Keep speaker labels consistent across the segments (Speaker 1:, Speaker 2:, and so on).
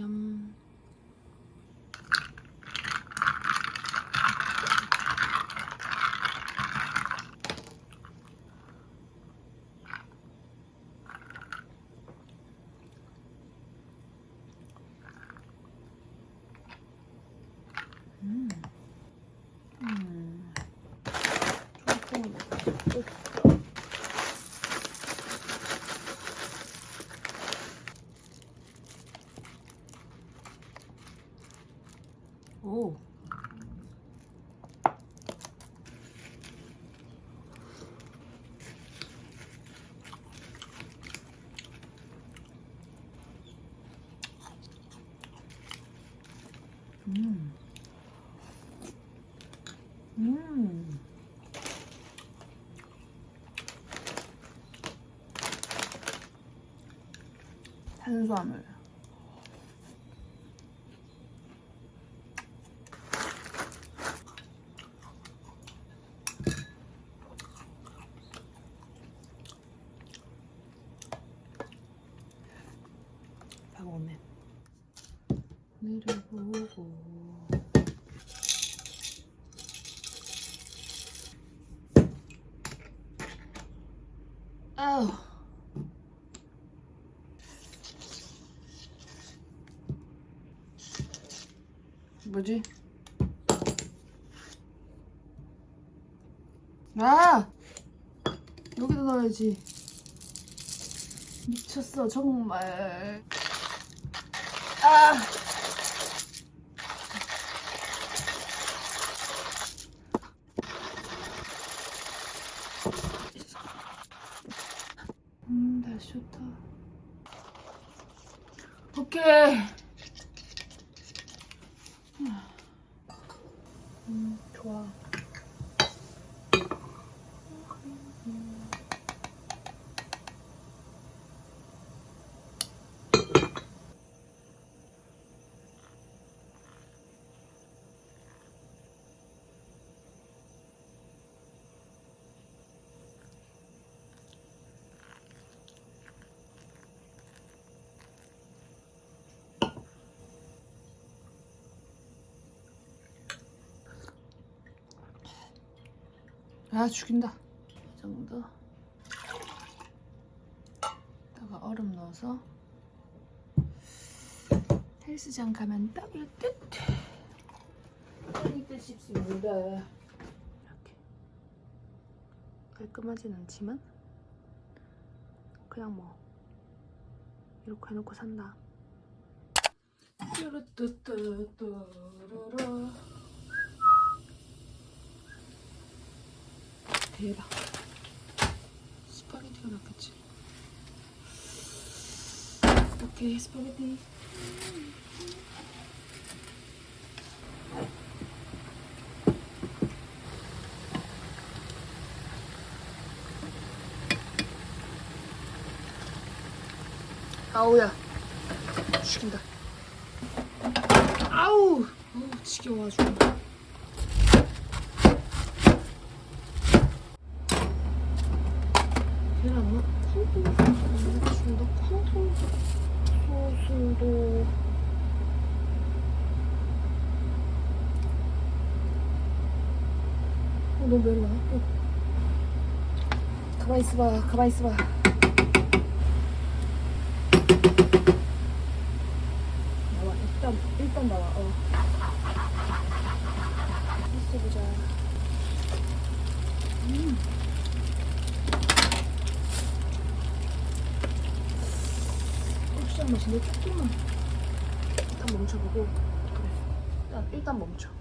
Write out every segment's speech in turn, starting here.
Speaker 1: Ням. 탄수화물. 방어맨. 하늘을 보고. 아우. 뭐지? 아! 여기다 넣어야지. 미쳤어, 정말. 아! 음, 날씨 좋다. 오케이. 음, 좋아. 아 죽인다. 이 정도. 다가 얼음 넣어서 헬스장 가면 딱일 듯 딱일 듯 싶습니다. 이렇게. 깔끔하진 않지만 그냥 뭐 이렇게 해놓고 산다. 뚜루뚜뚜뚜루루 대박. 스파게티가 낫겠지. 오케이, 스파게티. 아우야. 죽인다. 아우! 어우, 지겨워가지고. 계란 넣 콩통 소스도 콩통 소스도 어, 너무 매워. 어. 가만히 있어봐. 가만히 있어봐. 나와. 일단 일단 나와. 어. 있어보자. 음. 고추장 맛인데 조금만 일단 멈춰보고 그래 일단, 일단 멈춰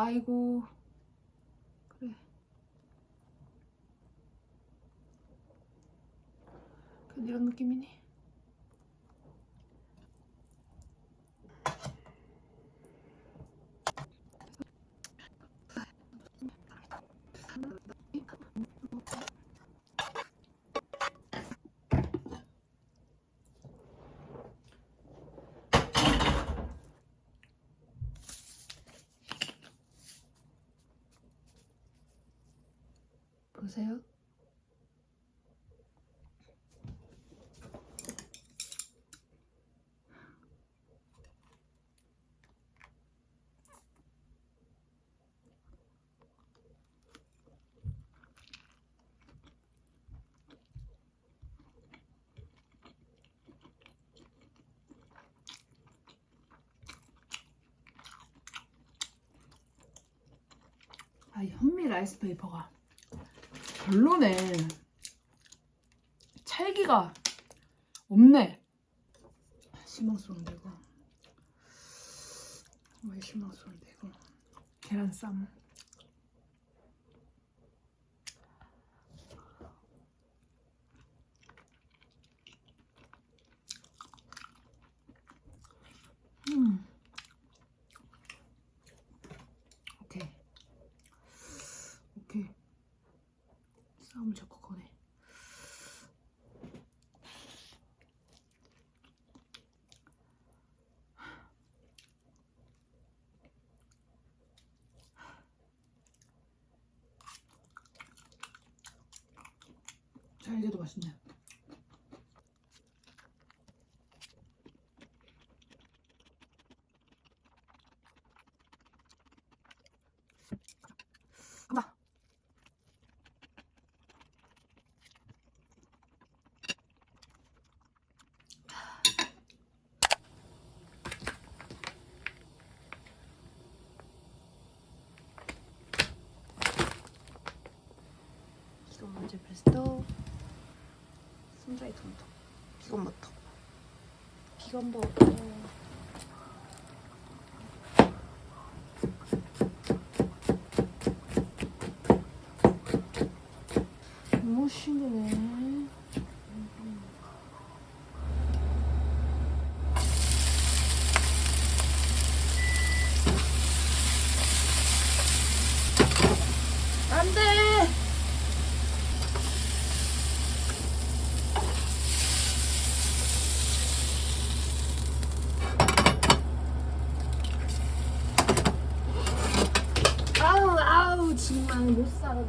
Speaker 1: 아이고 그래 이런 느낌이니? 보세요.
Speaker 2: 아, 현미 라이스 페이퍼가 별로네. 찰기가 없네. 실망스러운데 이거. 왜 실망스러운데 이거. 계란쌈. 음. 오케이. 오케이. 싸움을 자꾸 거네. 자, 이제도 맛있네. 간다.
Speaker 1: 이건 먼저 베스트 순자이 토마토 비건 버터. 비건 버터.
Speaker 2: 무시네. 안 돼!
Speaker 1: 아우 아우 정말 못 살아.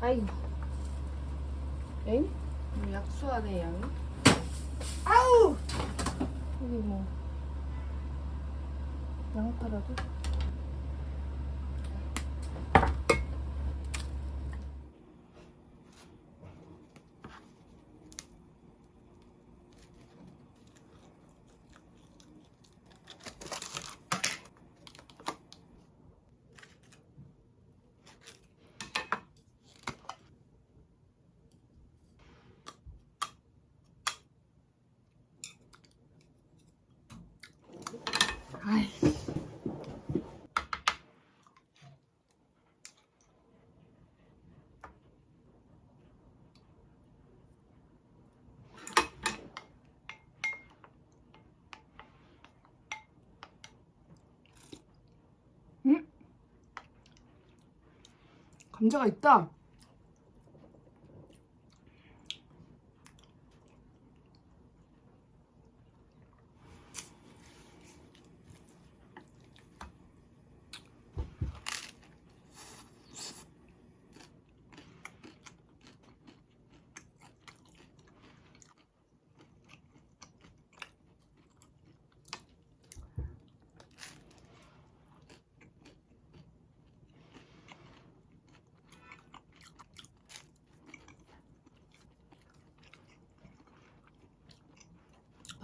Speaker 1: 아이고
Speaker 2: 엥?
Speaker 1: 뭐 약수하네 양이
Speaker 2: 아우!
Speaker 1: 여기 뭐. 양파라도
Speaker 2: 감자가 있다.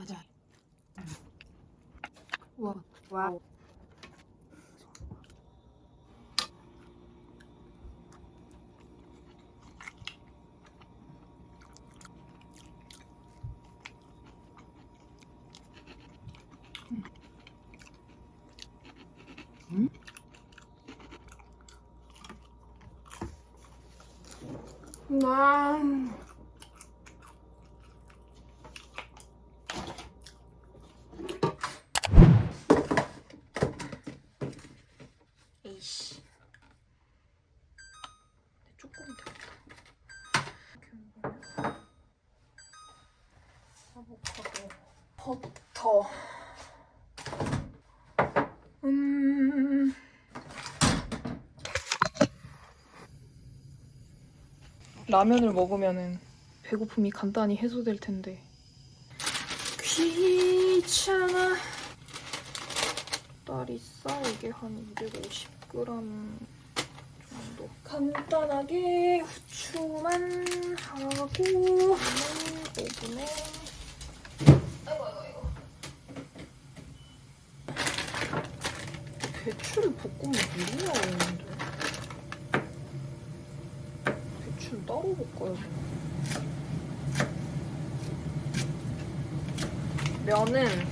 Speaker 2: 맞아. 와,
Speaker 1: 와우
Speaker 2: 와.
Speaker 1: 에이씨 조금 되겠다 아보카도
Speaker 2: 음. 라면을 먹으면은 배고픔이 간단히 해소될 텐데. 귀찮아. 딸이 싸우게 한 250g 정도. 간단하게 후추만 하고 오븐에 아이고 아이고 아이고. 배추를 볶으면 물이 나오는데. 배추는 따로 볶아야지. 면은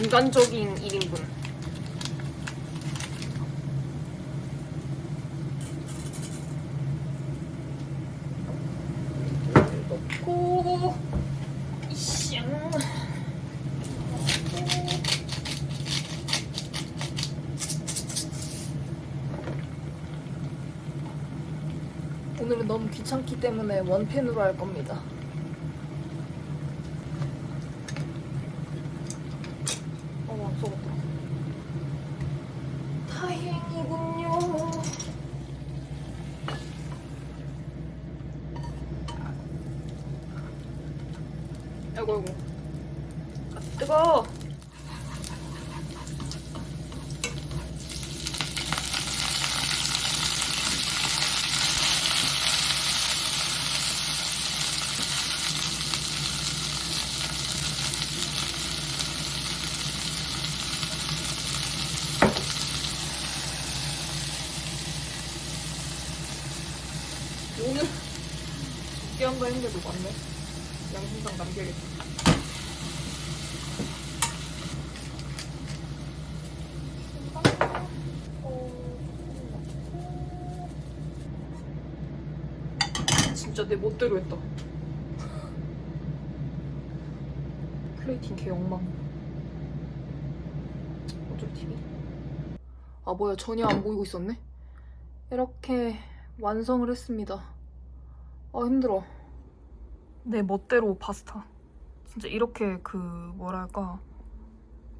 Speaker 2: 인간적인 1인분. 넣고 이샹 오늘은 너무 귀찮기 때문에 원팬으로 할 겁니다. 어, 안 썩었다. 다행이군요. 아이고, 아이고. 아, 뜨거워. 오늘 두께 한거 했는데도 많네. 양심상 남겨야겠다. 진짜 내 멋대로 했다. 플레이팅 개 엉망. 어쩔 TV? 아 뭐야 전혀 안 보이고 있었네. 이렇게 완성을 했습니다. 아 힘들어. 내 멋대로 파스타. 진짜 이렇게 그 뭐랄까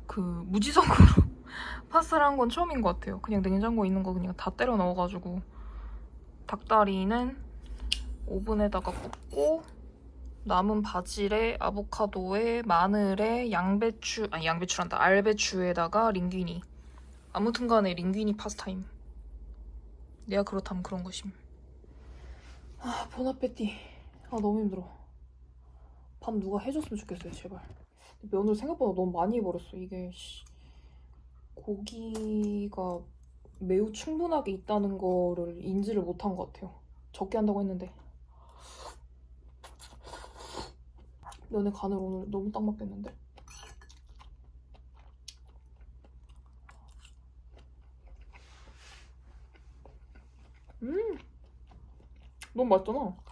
Speaker 2: 그 무지성으로 파스타를 한 건 처음인 것 같아요. 그냥 냉장고에 있는 거 그냥 다 때려 넣어가지고 닭다리는 오븐에다가 굽고 남은 바질에 아보카도에 마늘에 양배추 아니 양배추란다 알배추에다가 링귀니 아무튼간에 링귀니 파스타임. 내가 그렇다면 그런 것임. 아, 보나페티. 아, 너무 힘들어. 밥 누가 해줬으면 좋겠어요, 제발. 면을 생각보다 너무 많이 해버렸어. 이게, 씨. 고기가 매우 충분하게 있다는 거를 인지를 못한 것 같아요. 적게 한다고 했는데. 면의 간을 오늘 너무 딱 맞겠는데? 음! 너무 맛있잖아.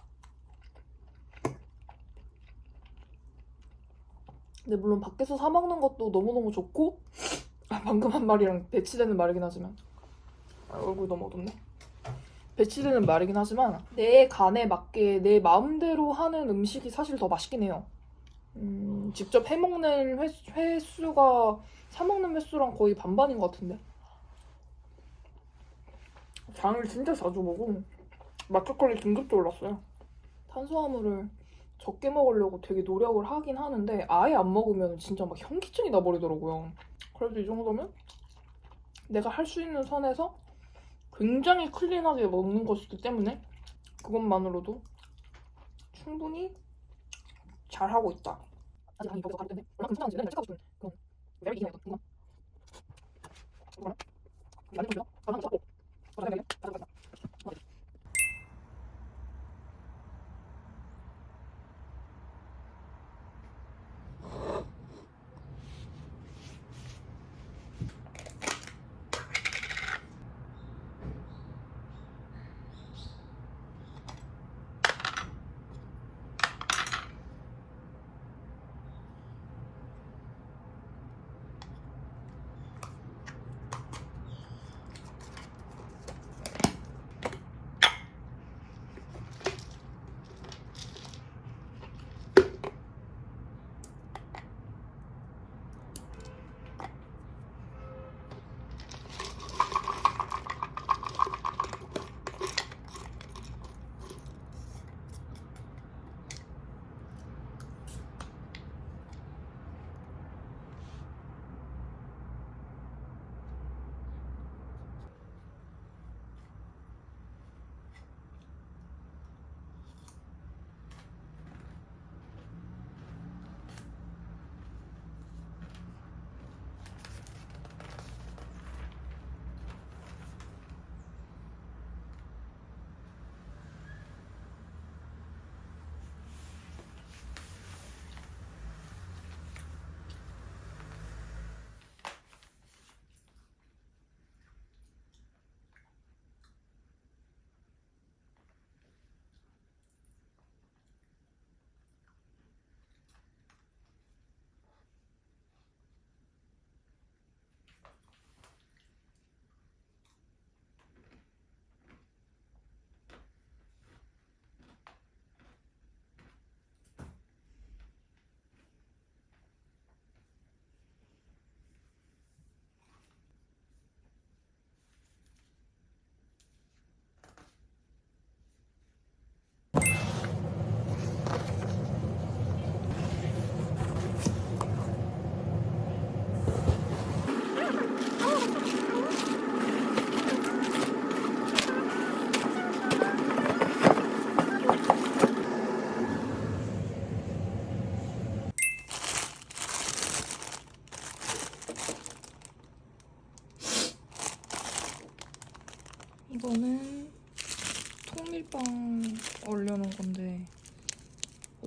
Speaker 2: 근데 물론 밖에서 사 먹는 것도 너무너무 좋고 아, 방금 한 말이랑 배치되는 말이긴 하지만 아, 얼굴 너무 어둡네. 배치되는 말이긴 하지만 내 간에 맞게 내 마음대로 하는 음식이 사실 더 맛있긴 해요. 음, 직접 해먹는 횟수, 횟수가 사 먹는 횟수랑 거의 반반인 것 같은데. 장을 진짜 자주 먹어. 맛초콜릿 등급도 올랐어요. 탄수화물을 적게 먹으려고 되게 노력을 하긴 하는데 아예 안 먹으면 진짜 막 현기증이 나버리더라고요. 그래도 이 정도면 내가 할 수 있는 선에서 굉장히 클린하게 먹는 것이기 때문에 그것만으로도 충분히 잘하고 있다. Oh.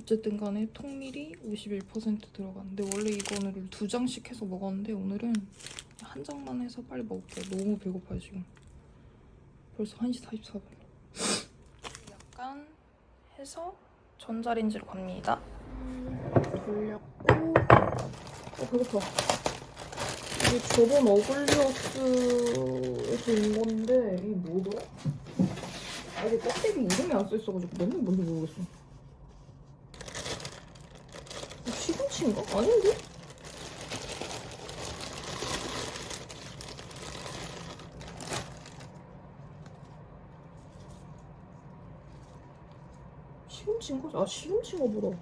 Speaker 2: 어쨌든 간에 통밀이 51% 들어가는데 원래 이거는 두 장씩 해서 먹었는데 오늘은 한 장만 해서 빨리 먹을게요. 너무 배고파요 지금. 벌써 1시 44분. 약간 해서 전자레인지로 갑니다. 돌렸고 어 배고파. 이게 저번 어글리어스에서 온 건데 이게 뭐더라? 아 이게 껍데기 이름이 안 써 있어가지고 맨날 뭔지 모르겠어. 시금치인가? 아닌데? 시금치인가? 아 시금치인가 보다.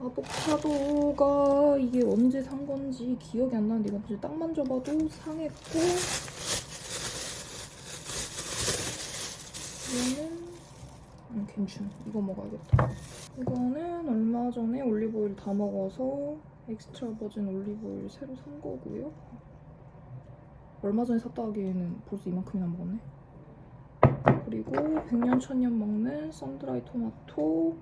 Speaker 2: 아보카도가 이게 언제 산 건지 기억이 안 나는데 이거 딱 만져봐도 상했고 이거는 음, 괜찮 이거 먹어야겠다. 이거는 얼마 전에 올리브오일 다 먹어서 엑스트라 버진 올리브오일 새로 산 거고요. 얼마 전에 샀다 하기에는 벌써 이만큼이나 먹었네. 그리고 백년 천년 먹는 썬드라이 토마토.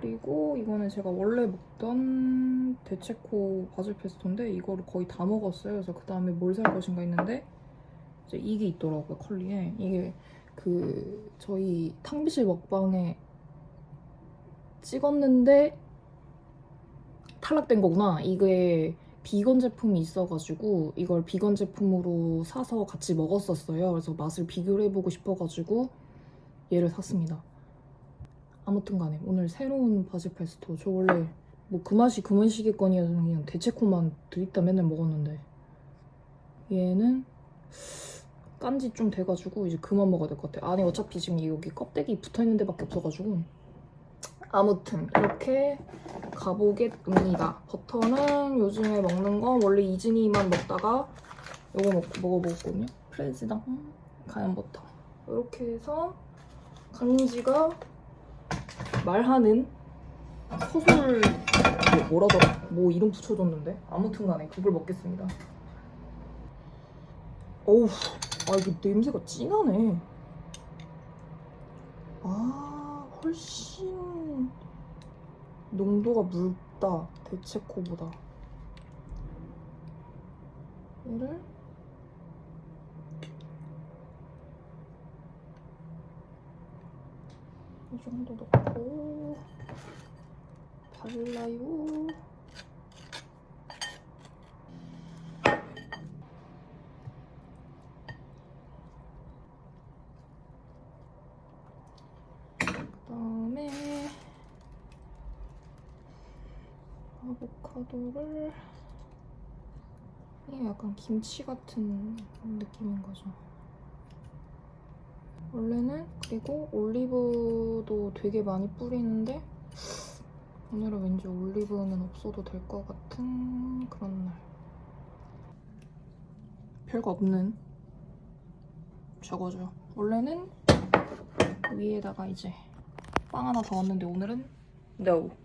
Speaker 2: 그리고 이거는 제가 원래 먹던 데체코 바질 페스토인데 이거를 거의 다 먹었어요. 그래서 그 다음에 뭘 살 것인가 했는데 이제 이게 있더라고요 컬리에. 이게 그 저희 탕비실 먹방에 찍었는데 탈락된 거구나. 이게 비건 제품이 있어가지고 이걸 비건 제품으로 사서 같이 먹었었어요. 그래서 맛을 비교를 해보고 싶어가지고 얘를 샀습니다. 아무튼 간에 오늘 새로운 바질 페스토 저 원래 뭐 그 맛이 그 맛이겠거니 해서 그냥 대체코만 드립다 맨날 먹었는데 얘는 깐지 좀 돼가지고 이제 그만 먹어야 될 것 같아요. 안에 어차피 지금 여기 껍데기 붙어있는 데밖에 없어가지고. 아무튼 이렇게 가보겠습니다. 버터는 요즘에 먹는 거 원래 이즈니만 먹다가 요거 먹, 먹어보거든요. 프레지당 가연 버터. 이렇게 해서 강지가 말하는 소설 뭐, 뭐라더라? 뭐 이름 붙여줬는데? 아무튼 간에 그걸 먹겠습니다. 어우 아 이게 냄새가 진하네 아 훨씬 농도가 묽다 대체코보다 얘를 이 정도 넣고 발라요. 그다음에 아보카도를 이게 약간 김치 같은 느낌인 거죠. 원래는 그리고 올리브도 되게 많이 뿌리는데 오늘은 왠지 올리브는 없어도 될 것 같은 그런 날. 별거 없는 저거죠. 원래는 위에다가 이제 빵 하나 더 얹는데 오늘은 no.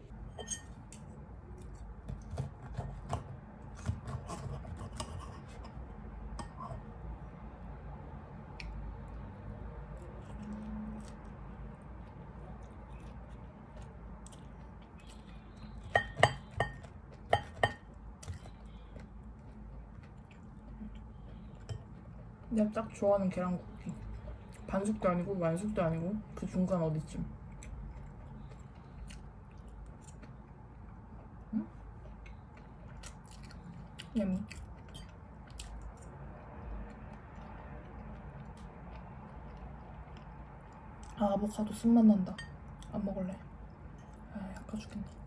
Speaker 3: 내가 딱 좋아하는 계란국기. 반숙도 아니고 완숙도 아니고 그 중간 어디쯤. 응? 냠. 아, 아보카도 쓴맛 난다. 안 먹을래. 아, 약간 죽겠네.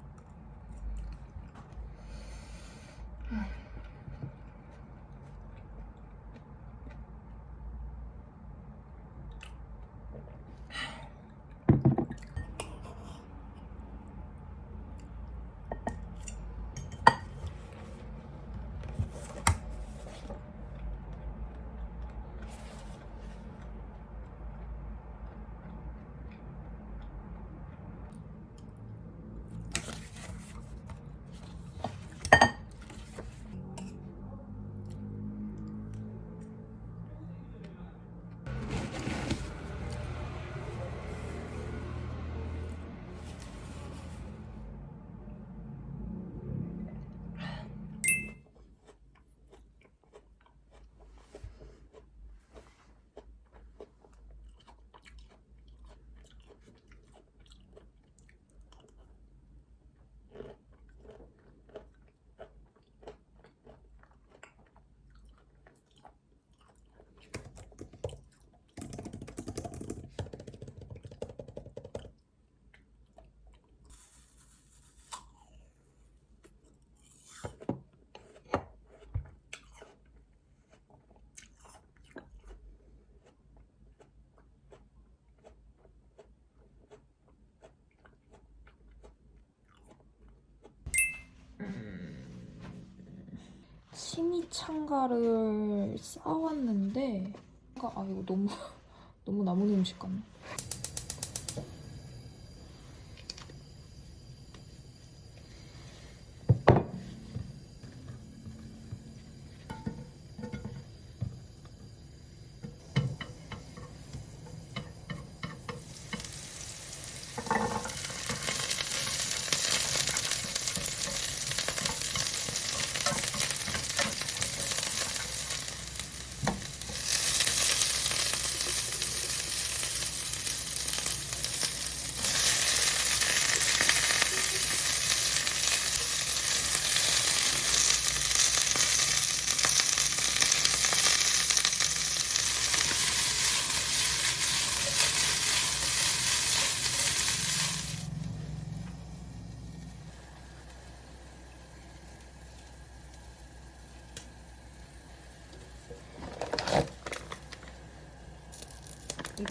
Speaker 2: 치미창가를 싸왔는데 아 이거 너무 너무 나무 음식 같네.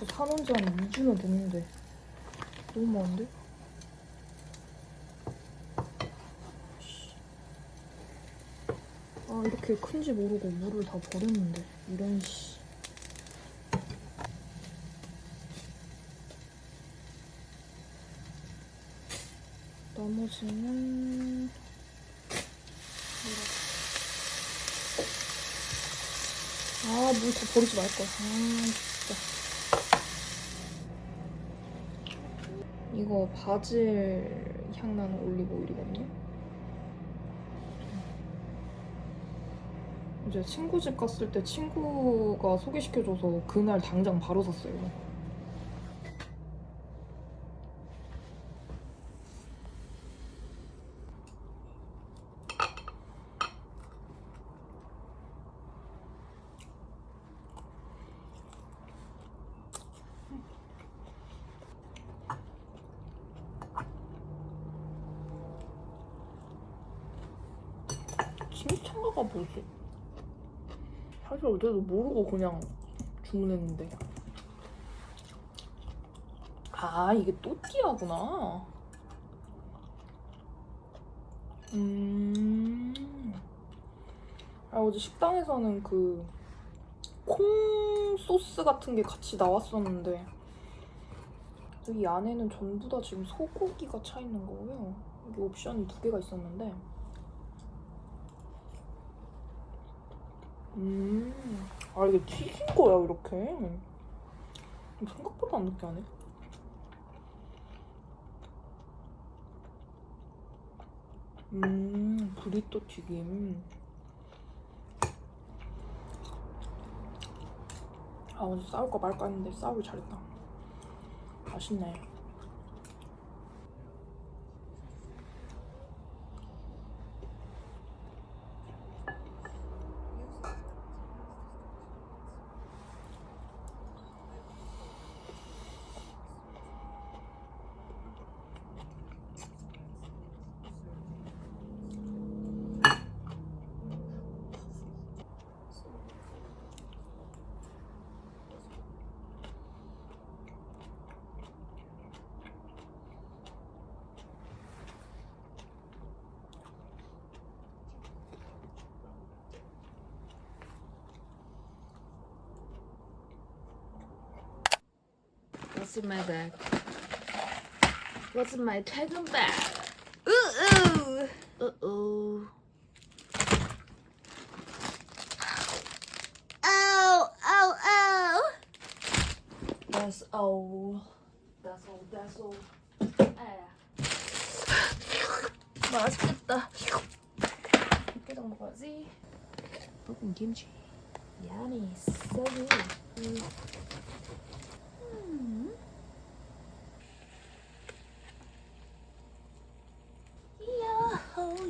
Speaker 2: 이거 사놓은 지 한 2주나 됐는데. 너무 많은데? 아 이렇게 큰지 모르고 물을 다 버렸는데. 이런 씨. 나머지는 아물 다 버리지 말걸 아 진짜 이거 바질 향 나는 올리브 오일이거든요. 이제 친구 집 갔을 때 친구가 소개시켜줘서 그날 당장 바로 샀어요. 이거. 침창가가 뭐지? 사실 어제도 모르고 그냥 주문했는데. 아, 이게 또띠아구나. 음. 아, 어제 식당에서는 그, 콩 소스 같은 게 같이 나왔었는데, 이 안에는 전부 다 지금 소고기가 차 있는 거고요. 여기 옵션이 두 개가 있었는데, 음, 아 이게 튀긴 거야 이렇게. 생각보다 안 느끼하네. 음, 브리또 튀김. 아 오늘 싸울까 말까 했는데 싸우길 잘했다. 맛있네.
Speaker 1: What's in my bag? What's in my 퇴근 bag?